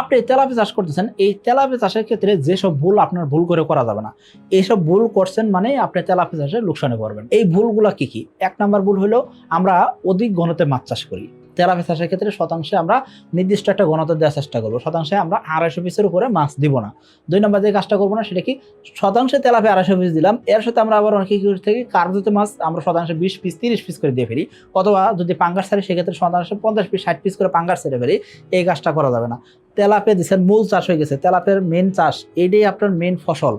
আপনি তেলাপি চাষ করতেছেন, এই তেলাপি চাষের ক্ষেত্রে যেসব ভুল আপনার ভুল করে করা যাবে না। এইসব ভুল করছেন মানে আপনি তেলাপি চাষে লোকসানে করবেন এই ভুলগুলা কি কি? এক নম্বর ভুল হলো, আমরা অধিক ঘনতে মাছ চাষ করি। তেলাপি চাষের ক্ষেত্রে শতাংশে আমরা নির্দিষ্ট একটা ঘনতা দেওয়ার চেষ্টা করব। শতাংশে আমরা আড়াইশো পিসের উপরে মাছ দিব না। দুই নম্বর যে কাজটা করব না, সেটা কি? শতাংশে তেলাপি আড়াইশো পিস দিলাম, এর সাথে আমরা আবার অনেকে কি থাকি? কার্যত মাছ আমরা শতাংশে বিশ পিস, তিরিশ পিস করে দিয়ে ফেলি। অথবা যদি পাঙ্গাস সারি সেক্ষেত্রে শতাংশে পঞ্চাশ পিস, ষাট পিস করে পাঙ্গাস সেরে ফেলি। এই কাজটা করা যাবে না। তেলাপে দিচ্ছেন মূল চাষ হয়ে গেছে। তেলাপের মেন চাষ, এটাই আপনার মেন ফসল।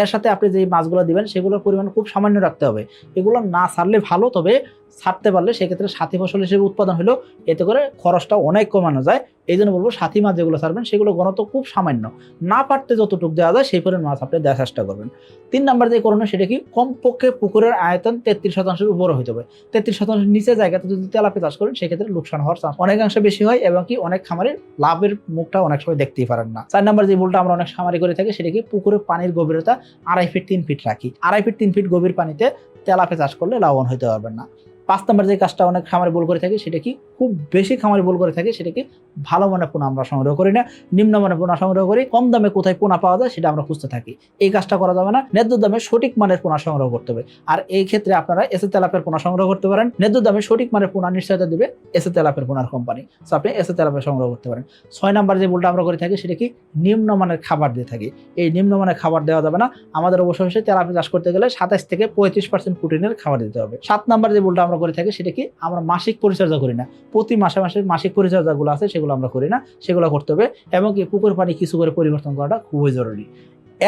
এর সাথে আপনি যে মাছগুলো দিবেন, সেগুলোর পরিমাণ খুব সামান্য রাখতে হবে। এগুলো না ছাড়লে ভালো, তবে ছাড়তে পারলে সেক্ষেত্রে সাথী ফসল হিসেবে উৎপাদন হলো, এতে করে খরচটা অনেক কমানো যায়। এই জন্য বলব সাথী মাছ যেগুলো ছাড়বেন, সেগুলো ঘনত্ব খুব সামান্য। না পারতে যতটুকু দেওয়া যায়, সেই পরিমাণ মাছ আপনি দেওয়ার চেষ্টা করবেন। তিন নাম্বার যে করণীয়, সেটা কি? কমপক্ষে পুকুরের আয়তন তেত্রিশ শতাংশের উপরে হতে হবে তেত্রিশ শতাংশের নিচে জায়গাতে যদি তেলাপি চাষ করেন, সেক্ষেত্রে লোকসান হওয়ার চান্স অনেকাংশে বেশি হয় এবং কি অনেক খামারের লাভের মুখটা অনেক সময় দেখতেই পারেন না। চার নাম্বার যে ভুলটা আমরা অনেক খামারি করে থাকি, সেটা কি? পুকুরে পানির গভীরতা আড়াই ফিট তিন ফিট রাখি। আড়াই ফিট তিন ফিট গভীর পানিতে তেলাপি চাষ করলে লাভবান হতে পারবেন না। পাঁচ নম্বর যে কাজটা অনেক খামারে বল করে থাকে, সেটা কি? খুব বেশি খামারে ভুল করে থাকে, সেটাকে ভালো মানের পোনা আমরা সংগ্রহ করি না, নিম্ন মানের পোনা সংগ্রহ করি, কম দামে কোথায় পোনা পাওয়া যায় সেটা আমরা খুঁজতে থাকি। এই কাজটা করা যাবে না, ন্যায্য দামে সঠিক মানের পোনা সংগ্রহ করতে হবে। আর এই ক্ষেত্রে আপনারা এসে তেলাপের পোনা সংগ্রহ করতে পারেন, ন্যায্য দামে সঠিক মানের পোনা নিশ্চয়তা দেবে এসে তেলাপের পোনার কোম্পানি সো আপনি এসে তেলাপের সংগ্রহ করতে পারেন। ছয় নাম্বার যে ভুলটা আমরা করে থাকি, সেটা কি? নিম্নমানের খাবার দিয়ে থাকি। এই নিম্নমানের খাবার দেওয়া যাবে না। আমাদের অবশ্যই তেলাপি চাষ করতে গেলে সাতাশ থেকে পঁয়ত্রিশ পার্সেন্ট প্রোটিনের খাবার দিতে হবে। সাত নাম্বার যে ভুলটা আমরা করে থাকি, সেটা কি? আমরা মাসিক পরিচর্যা করি না। প্রতি মাসে মাসে মাসিক পরিচর্যাগুলো আছে সেগুলো আমরা করি না, সেগুলো করতে হবে এবং কি পুকুর পানি কিছু করে পরিবর্তন করাটা খুবই জরুরি।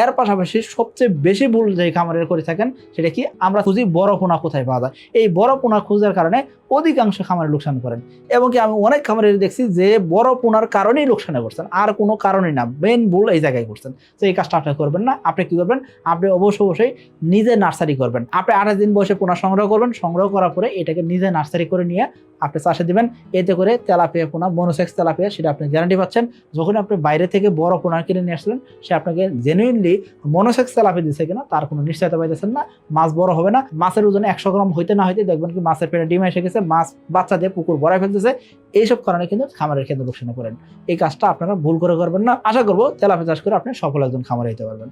এর পাশাপাশি সবচেয়ে বেশি ভুল যে খামারের করে থাকেন সেটা কি? আমরা খুঁজি বড় পোনা কোথায় পাওয়া যায়। এই বড় পোনা খোঁজার কারণে অধিকাংশ খামারে লোকসান করেন। এবং কি আমি অনেক খামারে দেখছি যে বড় পোনার কারণেই লোকসানে করছেন আর কোনো কারণেই না মেন ভুল এই জায়গায় করছেন তো এই কাজটা আপনি করবেন না, আপনি কি করবেন? আপনি অবশ্যই অবশ্যই নিজে নার্সারি করবেন। আপনি আঠাশ দিন বয়সে পোনা সংগ্রহ করবেন, সংগ্রহ করার পরে এটাকে নিজে নার্সারি করে নিয়ে আপনি চাষে দিবেন, এতে করে তেলাপিয়া পোনা মনোসেক্স তেলাপিয়া সেটা আপনি গ্যারান্টি পাচ্ছেন। যখন আপনি বাইরে থেকে বড় পোনা কিনে নিয়ে আসলেন, সে আপনাকে জেনুইনলি মনোসেক্স তেলাপি দিচ্ছে কিনা, তার কোনো নিশ্চয়তা পাইতেছেন না। মাছ বড় হবে না। মাছের ওজন একশো গ্রাম হইতে না হইতে দেখবেন কি মাছের পেটে ডিম এসে গেছে, মাছ বাচ্চা দিয়ে পুকুর ভরাই ফেলতেছে। এইসব কারণে কিন্তু খামারের ক্ষেত্রে লোকসানে করেন এই কাজটা আপনারা ভুল করে করবেন না। আশা করব তেলাপি চাষ করে আপনি সফল একজন খামারে হতে পারবেন।